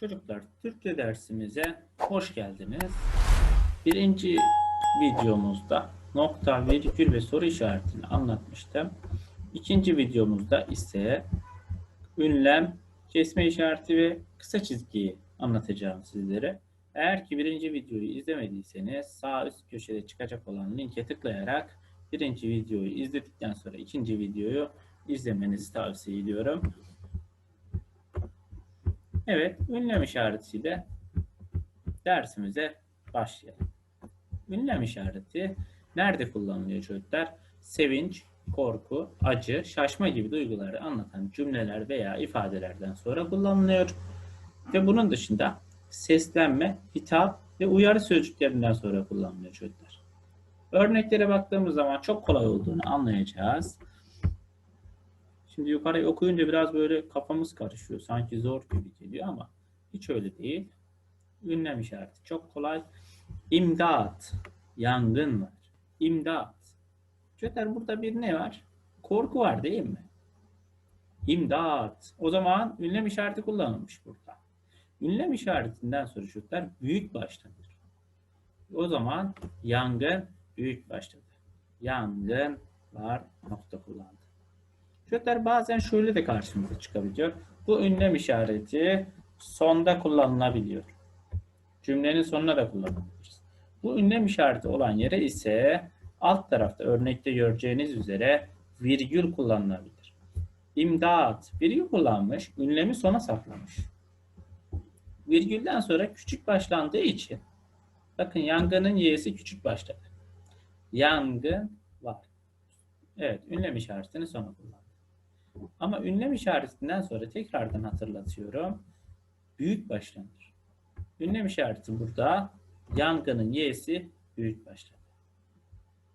Çocuklar Türkçe dersimize hoş geldiniz. Birinci videomuzda nokta, virgül ve soru işaretini anlatmıştım. İkinci videomuzda ise ünlem, kesme işareti ve kısa çizgiyi anlatacağım sizlere. Eğer ki birinci videoyu izlemediyseniz sağ üst köşede çıkacak olan linke tıklayarak birinci videoyu izledikten sonra ikinci videoyu izlemenizi tavsiye ediyorum. Evet, ünlem işaretiyle dersimize başlayalım. Ünlem işareti nerede kullanılıyor çocuklar? Sevinç, korku, acı, şaşma gibi duyguları anlatan cümleler veya ifadelerden sonra kullanılıyor. Ve bunun dışında seslenme, hitap ve uyarı sözcüklerinden sonra kullanılıyor çocuklar. Örneklere baktığımız zaman çok kolay olduğunu anlayacağız. Şimdi yukarıyı okuyunca biraz böyle kafamız karışıyor. Sanki zor gibi geliyor ama hiç öyle değil. Ünlem işareti çok kolay. İmdat, yangın var. İmdat. Çocuklar burada bir ne var? Korku var değil mi? İmdat. O zaman ünlem işareti kullanılmış burada. Ünlem işaretinden sonra çocuklar büyük başlanır. O zaman yangın büyük başladı. Yangın var nokta kullandı. Çocuklar bazen şöyle de karşımıza çıkabiliyor. Bu ünlem işareti sonda kullanılabiliyor. Cümlenin sonuna da kullanabiliriz. Bu ünlem işareti olan yere ise alt tarafta örnekte göreceğiniz üzere virgül kullanılabilir. İmdat virgül kullanmış, ünlemi sona saklamış. Virgülden sonra küçük başlandığı için bakın yangının y'si küçük başladı. Yangın var. Evet, ünlem işaretini sona kullandı. Ama ünlem işaretinden sonra tekrardan hatırlatıyorum. Büyük başlanır. Ünlem işareti burada. Yangının y'si büyük başladı.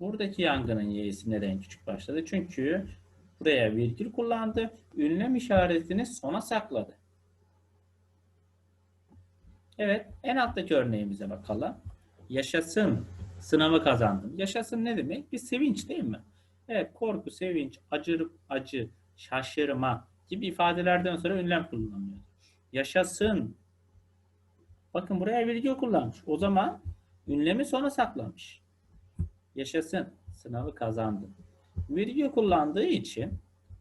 Buradaki yangının y'si neden küçük başladı? Çünkü buraya virgül kullandı. Ünlem işaretini sona sakladı. Evet, en alttaki örneğimize bakalım. Yaşasın, sınavı kazandım. Yaşasın ne demek? Bir sevinç değil mi? Evet, korku, sevinç, acı, acı, şaşırma gibi ifadelerden sonra ünlem kullanılıyor. Yaşasın. Bakın buraya virgül kullanmış. O zaman ünlemi sona saklamış. Yaşasın. Sınavı kazandım. Virgül kullandığı için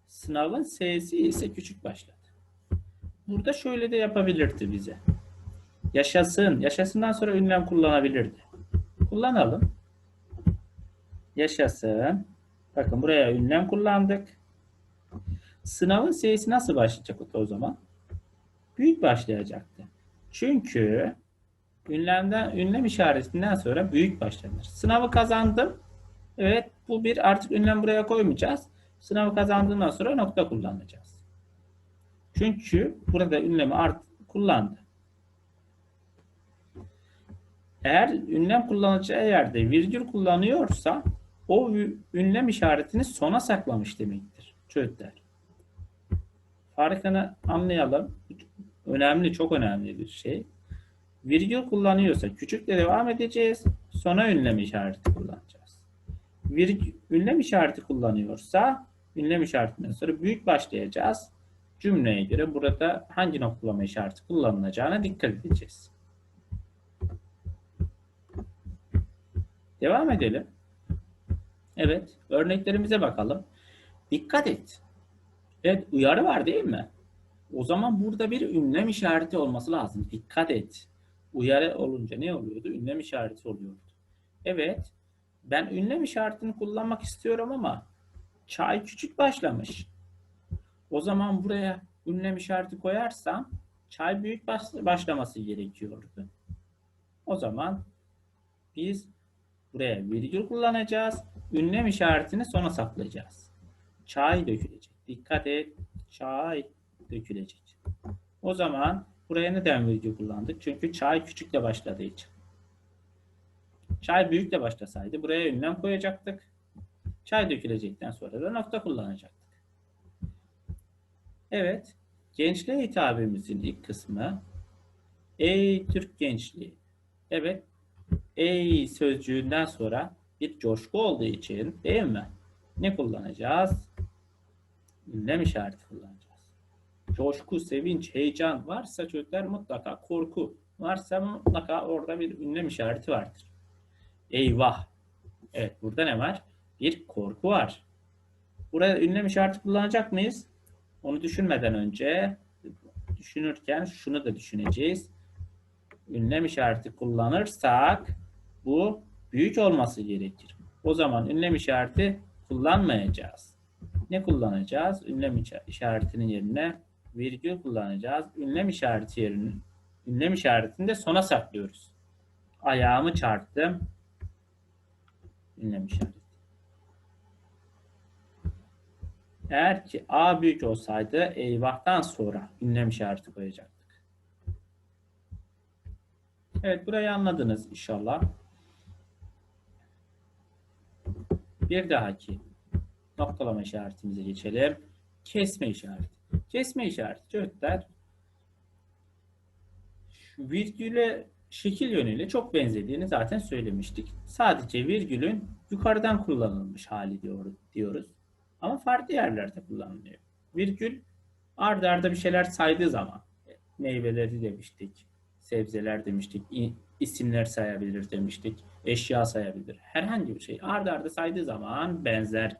sınavın S'si ise küçük başladı. Burada şöyle de yapabilirdi bize. Yaşasın. Yaşasından sonra ünlem kullanabilirdi. Kullanalım. Yaşasın. Bakın buraya ünlem kullandık. Sınavın S'si nasıl başlayacak o zaman? Büyük başlayacaktı. Çünkü ünlemden ünlem işaretinden sonra büyük başlanır. Sınavı kazandım. Evet bu bir artık ünlem buraya koymayacağız. Sınavı kazandığından sonra nokta kullanacağız. Çünkü burada ünlemi art kullandı. Eğer ünlem kullanacağı yerde virgül kullanıyorsa o ünlem işaretini sona saklamış demektir. Çocuklar. Farkını anlayalım. Önemli, çok önemli bir şey. Virgül kullanıyorsa küçükle devam edeceğiz. Sona ünlem işareti kullanacağız. Virgül, ünlem işareti kullanıyorsa ünlem işaretinden sonra büyük başlayacağız. Cümleye göre burada hangi noktalama işareti kullanılacağına dikkat edeceğiz. Devam edelim. Evet, örneklerimize bakalım. Dikkat et. Evet, uyarı var değil mi? O zaman burada bir ünlem işareti olması lazım. Dikkat et. Uyarı olunca ne oluyordu? Ünlem işareti oluyordu. Evet, ben ünlem işaretini kullanmak istiyorum ama çay küçük başlamış. O zaman buraya ünlem işareti koyarsam çay büyük başlaması gerekiyordu. O zaman biz buraya virgül kullanacağız. Ünlem işaretini sona saklayacağız. Çay dökülecek. Dikkat et. Çay dökülecek. O zaman buraya neden virgül kullandık? Çünkü çay küçükle başladığı için. Çay büyükle başlasaydı buraya ünlem koyacaktık. Çay dökülecekten sonra da nokta kullanacaktık. Evet. Gençliğe hitabemizin ilk kısmı Ey Türk gençliği. Evet. Ey sözcüğünden sonra bir coşku olduğu için değil mi? Ne kullanacağız? Ünlem işareti kullanacağız. coşku, sevinç, heyecan varsa çocuklar mutlaka korku varsa mutlaka orada bir ünlem işareti vardır. Eyvah. Evet burada ne var? Bir korku var. Burada ünlem işareti kullanacak mıyız? Onu düşünmeden önce düşünürken şunu da düşüneceğiz. Ünlem işareti kullanırsak bu büyük olması gerekir. O zaman ünlem işareti kullanmayacağız. Ne kullanacağız? Ünlem işaretinin yerine virgül kullanacağız. Ünlem işareti yerine ünlem işaretini de sona saklıyoruz. Ayağımı çarptım. Ünlem işareti. Eğer ki A büyük olsaydı eyvahtan sonra ünlem işareti koyacaktık. Evet burayı anladınız inşallah. Bir dahaki noktalama işaretimize geçelim. Kesme işareti. Kesme işareti çocuklar virgüle şekil yönüyle çok benzediğini zaten söylemiştik. Sadece virgülün yukarıdan kullanılmış hali diyor, diyoruz. Ama farklı yerlerde kullanılıyor. Virgül arda arda bir şeyler saydığı zaman meyveleri demiştik, sebzeler demiştik, isimler sayabilir demiştik, eşya sayabilir. Herhangi bir şey arda arda saydığı zaman benzer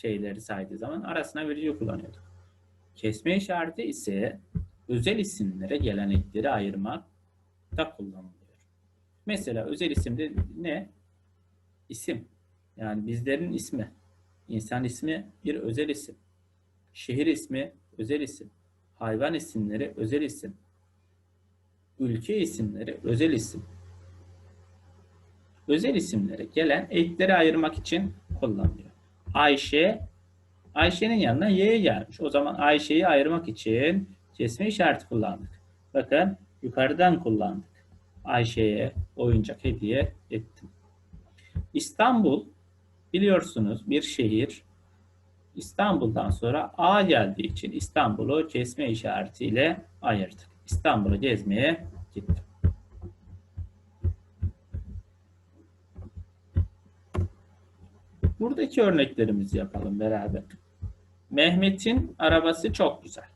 şeyleri saydığı zaman arasına virgül kullanıyorduk. Kesme işareti ise özel isimlere gelenekleri ayırmak da kullanılıyor. Mesela özel isimde ne? İsim. Yani bizlerin ismi. İnsan ismi bir özel isim. Şehir ismi özel isim. Hayvan isimleri özel isim. Ülke isimleri özel isim. Özel isimlere gelen ekleri ayırmak için kullanılıyor. Ayşe, Ayşe'nin yanına Y gelmiş. O zaman Ayşe'yi ayırmak için kesme işareti kullandık. Bakın yukarıdan kullandık. Ayşe'ye oyuncak hediye ettim. İstanbul biliyorsunuz bir şehir. İstanbul'dan sonra A geldiği için İstanbul'u kesme işaretiyle ayırdık. İstanbul'u gezmeye gittim. Buradaki örneklerimizi yapalım beraber. Mehmet'in arabası çok güzel.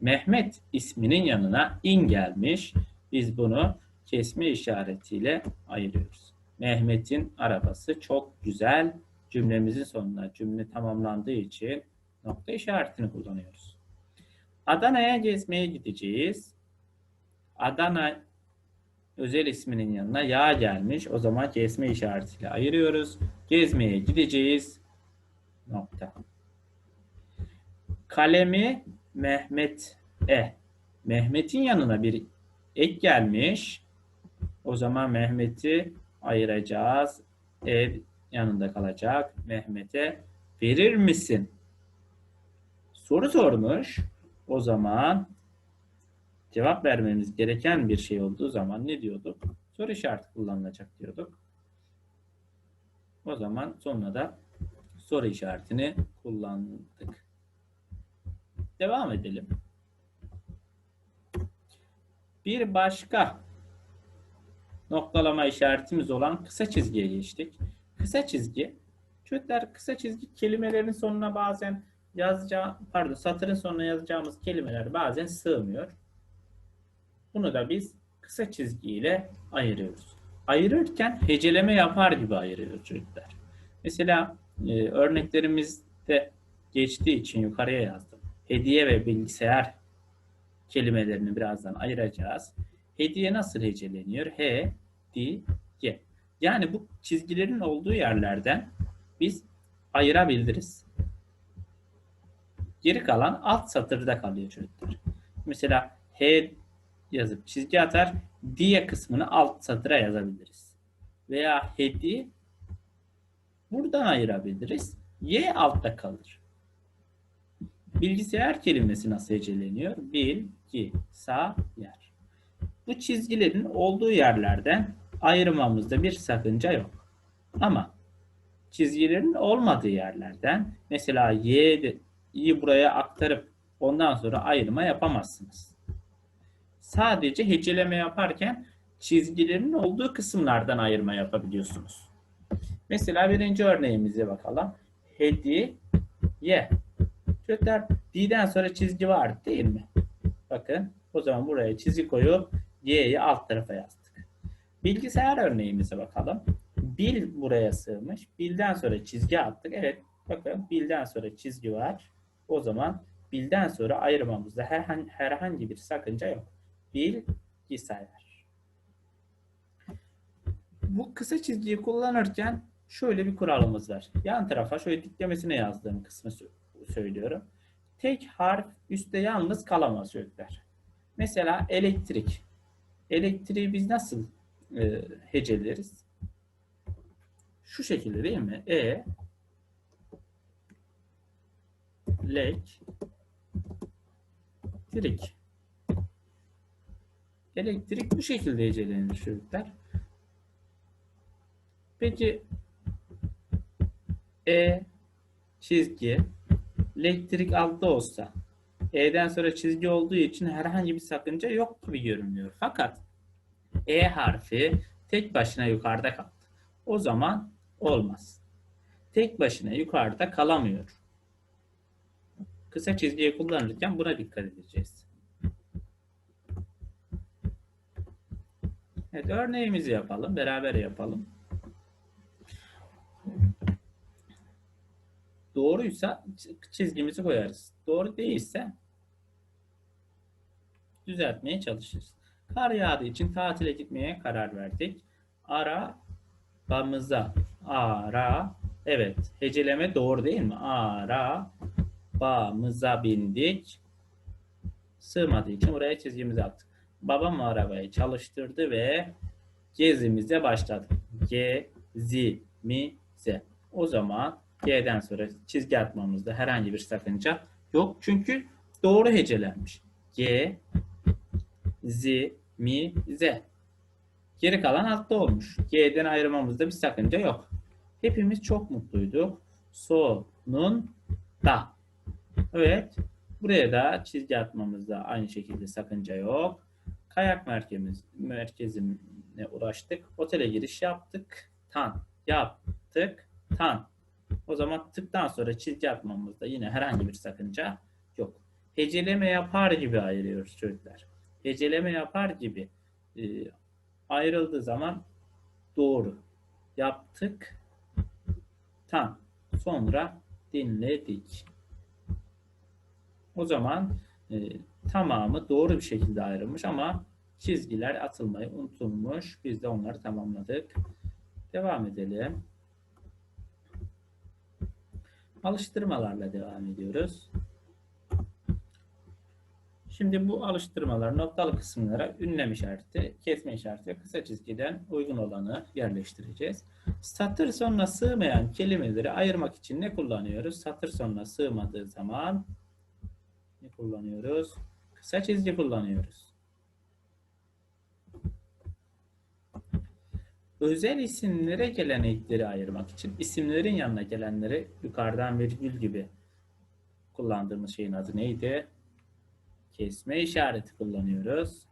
Mehmet isminin yanına in gelmiş. Biz bunu kesme işaretiyle ayırıyoruz. Mehmet'in arabası çok güzel. Cümlemizin sonuna cümle tamamlandığı için nokta işaretini kullanıyoruz. Adana'ya gezmeye gideceğiz. Adana özel isminin yanına ya gelmiş. O zaman kesme işaretiyle ayırıyoruz. Gezmeye gideceğiz. Nokta. Kalemi Mehmet E. Mehmet'in yanına bir ek gelmiş. O zaman Mehmet'i ayıracağız. E yanında kalacak. Mehmet'e verir misin? Soru sormuş. O zaman cevap vermemiz gereken bir şey olduğu zaman ne diyorduk? Soru işareti kullanılacak diyorduk. O zaman sonuna da soru işaretini kullandık. Devam edelim. Bir başka noktalama işaretimiz olan kısa çizgiye geçtik. Kısa çizgi, çocuklar kısa çizgi kelimelerin sonuna bazen yazacağı, pardon satırın sonuna yazacağımız kelimeler bazen sığmıyor. Bunu da biz kısa çizgiyle ayırıyoruz. Ayırırken heceleme yapar gibi ayırıyoruz çocuklar. Mesela e, örneklerimizde geçtiği için yukarıya yazdım. Hediye ve bilgisayar kelimelerini birazdan ayıracağız. Hediye nasıl heceleniyor? H, D, G. Yani bu çizgilerin olduğu yerlerden biz ayırabiliriz. Geri kalan alt satırda kalıyor çocuklar. Mesela H yazıp çizgi atar, diye kısmını alt satıra yazabiliriz. Veya hedi buradan ayırabiliriz. Y altta kalır. Bilgisayar kelimesi nasıl heceleniyor? Bilgi, sa, yer. Bu çizgilerin olduğu yerlerden ayırmamızda bir sakınca yok. Ama çizgilerin olmadığı yerlerden mesela y'yi buraya aktarıp ondan sonra ayırma yapamazsınız. Sadece heceleme yaparken çizgilerin olduğu kısımlardan ayırma yapabiliyorsunuz. Mesela birinci örneğimize bakalım. Hediye. Çocuklar D'den sonra çizgi var değil mi? Bakın o zaman buraya çizgi koyup Y'yi alt tarafa yazdık. Bilgisayar örneğimize bakalım. Bil buraya sığmış. Bilden sonra çizgi attık. Evet bakın bilden sonra çizgi var. O zaman bilden sonra ayırmamızda herhangi, herhangi bir sakınca yok. Bilgisayar. Bu kısa çizgiyi kullanırken şöyle bir kuralımız var. Yan tarafa şöyle diklemesine yazdığım kısmı sö- söylüyorum. Tek harf üstte yalnız kalamaz çocuklar. Mesela elektrik. Elektriği biz nasıl e, heceleriz? Şu şekilde değil mi? E lek trik. Elektrik bu şekilde hecelenir çocuklar. Peki E çizgi elektrik altta olsa E'den sonra çizgi olduğu için herhangi bir sakınca yok gibi görünüyor. Fakat E harfi tek başına yukarıda kaldı. O zaman olmaz. Tek başına yukarıda kalamıyor. Kısa çizgiyi kullanırken buna dikkat edeceğiz. Evet, örneğimizi yapalım. Beraber yapalım. Doğruysa çizgimizi koyarız. Doğru değilse düzeltmeye çalışırız. Kar yağdığı için tatile gitmeye karar verdik. Arabamıza. Ara. Evet. Heceleme doğru değil mi? Arabamıza bindik. Sığmadığı için buraya çizgimizi attık. Babam arabayı çalıştırdı ve gezimize başladık. Gezimize. O zaman G'den sonra çizgi atmamızda herhangi bir sakınca yok. Çünkü doğru hecelenmiş. G, Z, Mi, Z. Geri kalan altta olmuş. G'den ayırmamızda bir sakınca yok. Hepimiz çok mutluyduk. Sonunda. Evet. Buraya da çizgi atmamızda aynı şekilde sakınca yok. Kayak merkezimiz, merkezine ulaştık. Otele giriş yaptık. Tan. Yaptık. Tan. O zaman tıktan sonra çizgi atmamızda yine herhangi bir sakınca yok. Heceleme yapar gibi ayırıyoruz çocuklar. Heceleme yapar gibi e, ayrıldığı zaman doğru. Yaptık. Tam. Sonra dinledik. O zaman e, tamamı doğru bir şekilde ayrılmış ama çizgiler atılmayı unutulmuş. Biz de onları tamamladık. Devam edelim. Alıştırmalarla devam ediyoruz. Şimdi bu alıştırmalar noktalı kısımlara ünlem işareti, kesme işareti ve kısa çizgiden uygun olanı yerleştireceğiz. Satır sonuna sığmayan kelimeleri ayırmak için ne kullanıyoruz? Satır sonuna sığmadığı zaman ne kullanıyoruz? Kısa çizgi kullanıyoruz. Özel isimlere gelen ekleri ayırmak için isimlerin yanına gelenleri yukarıdan virgül gibi kullandığımız şeyin adı neydi? Kesme işareti kullanıyoruz.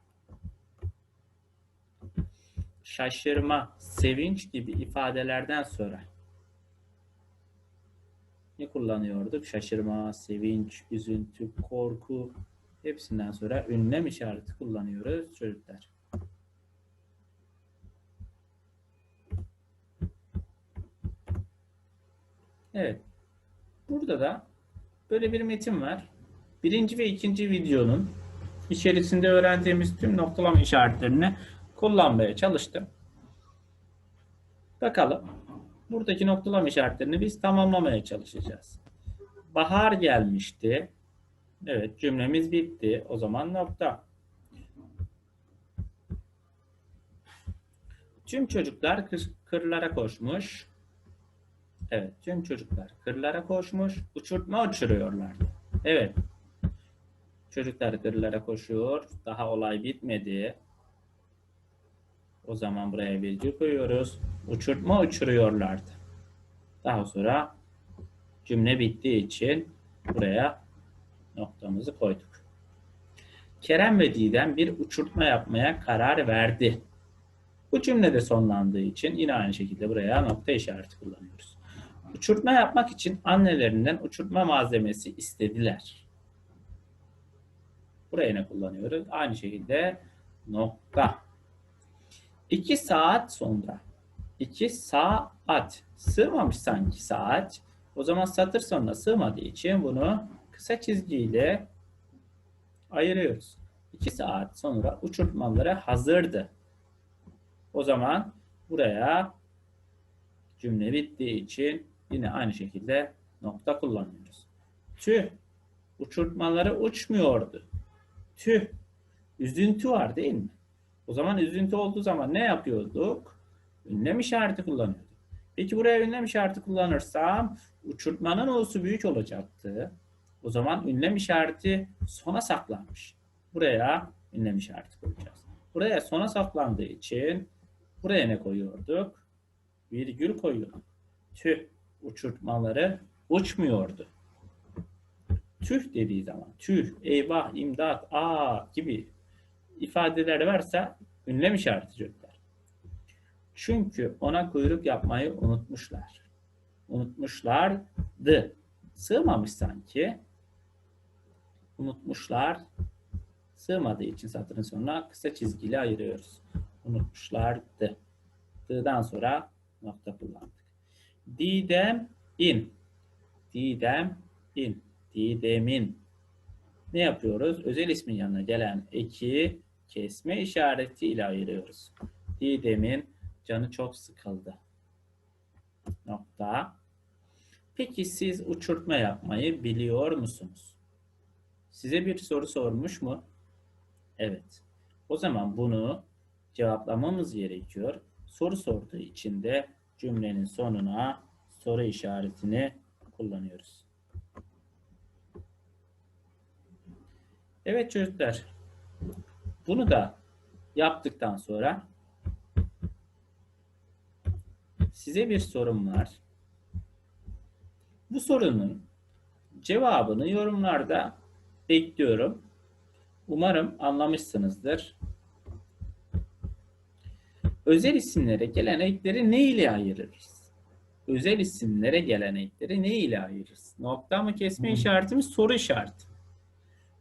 Şaşırma, sevinç gibi ifadelerden sonra ne kullanıyorduk? Şaşırma, sevinç, üzüntü, korku hepsinden sonra ünlem işareti kullanıyoruz çocuklar. Evet. Burada da böyle bir metin var. Birinci ve ikinci videonun içerisinde öğrendiğimiz tüm noktalama işaretlerini kullanmaya çalıştım. Bakalım. Buradaki noktalama işaretlerini biz tamamlamaya çalışacağız. Bahar gelmişti. Evet cümlemiz bitti. O zaman nokta. Tüm çocuklar kır- kırlara koşmuş. Evet, tüm çocuklar kırlara koşmuş, uçurtma uçuruyorlardı. Evet, çocuklar kırlara koşuyor, daha olay bitmedi. O zaman buraya virgül koyuyoruz. Uçurtma uçuruyorlardı. Daha sonra cümle bittiği için buraya noktamızı koyduk. Kerem ve Didem bir uçurtma yapmaya karar verdi. Bu cümlede sonlandığı için yine aynı şekilde buraya nokta işareti kullanıyoruz. Uçurtma yapmak için annelerinden uçurtma malzemesi istediler. Buraya ne kullanıyoruz? Aynı şekilde nokta. 2 saat sonra. 2 saat. Sığmamış sanki saat. O zaman satır sonuna sığmadığı için bunu kısa çizgiyle ayırıyoruz. 2 saat sonra uçurtmaları hazırdı. O zaman buraya cümle bittiği için yine aynı şekilde nokta kullanıyoruz. Tüh, uçurtmaları uçmuyordu. Tüh, üzüntü var değil mi? O zaman üzüntü olduğu zaman ne yapıyorduk? Ünlem işareti kullanıyorduk. Peki buraya ünlem işareti kullanırsam uçurtmanın olsu büyük olacaktı. O zaman ünlem işareti sona saklanmış. Buraya ünlem işareti koyacağız. Buraya sona saklandığı için buraya ne koyuyorduk? Virgül koyuyorduk. Tüh uçurtmaları uçmuyordu. Tüh dediği zaman tüh, eyvah, imdat, aa gibi ifadeler varsa ünlem işareti çocuklar. Çünkü ona kuyruk yapmayı unutmuşlar. Unutmuşlardı. Sığmamış sanki. Unutmuşlar. Sığmadığı için satırın sonuna kısa çizgiyle ayırıyoruz. Unutmuşlardı. D'dan sonra nokta kullandık. Didem in. Didem in. Didem'in. Ne yapıyoruz? Özel ismin yanına gelen eki kesme işareti ile ayırıyoruz. Didem'in canı çok sıkıldı. Nokta. Peki siz uçurtma yapmayı biliyor musunuz? Size bir soru sormuş mu? Evet. O zaman bunu cevaplamamız gerekiyor. Soru sorduğu için de cümlenin sonuna soru işaretini kullanıyoruz. Evet çocuklar. Bunu da yaptıktan sonra size bir sorum var. Bu sorunun cevabını yorumlarda bekliyorum. Umarım anlamışsınızdır. Özel isimlere gelenekleri ne ile ayırırız? Özel isimlere gelenekleri ne ile ayırırız? Nokta mı kesme işareti mi soru işareti?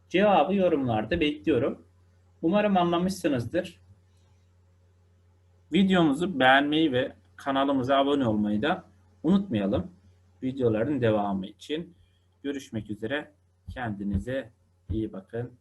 Cevabı yorumlarda bekliyorum. Umarım anlamışsınızdır. Videomuzu beğenmeyi ve kanalımıza abone olmayı da unutmayalım. Videoların devamı için görüşmek üzere. Kendinize iyi bakın.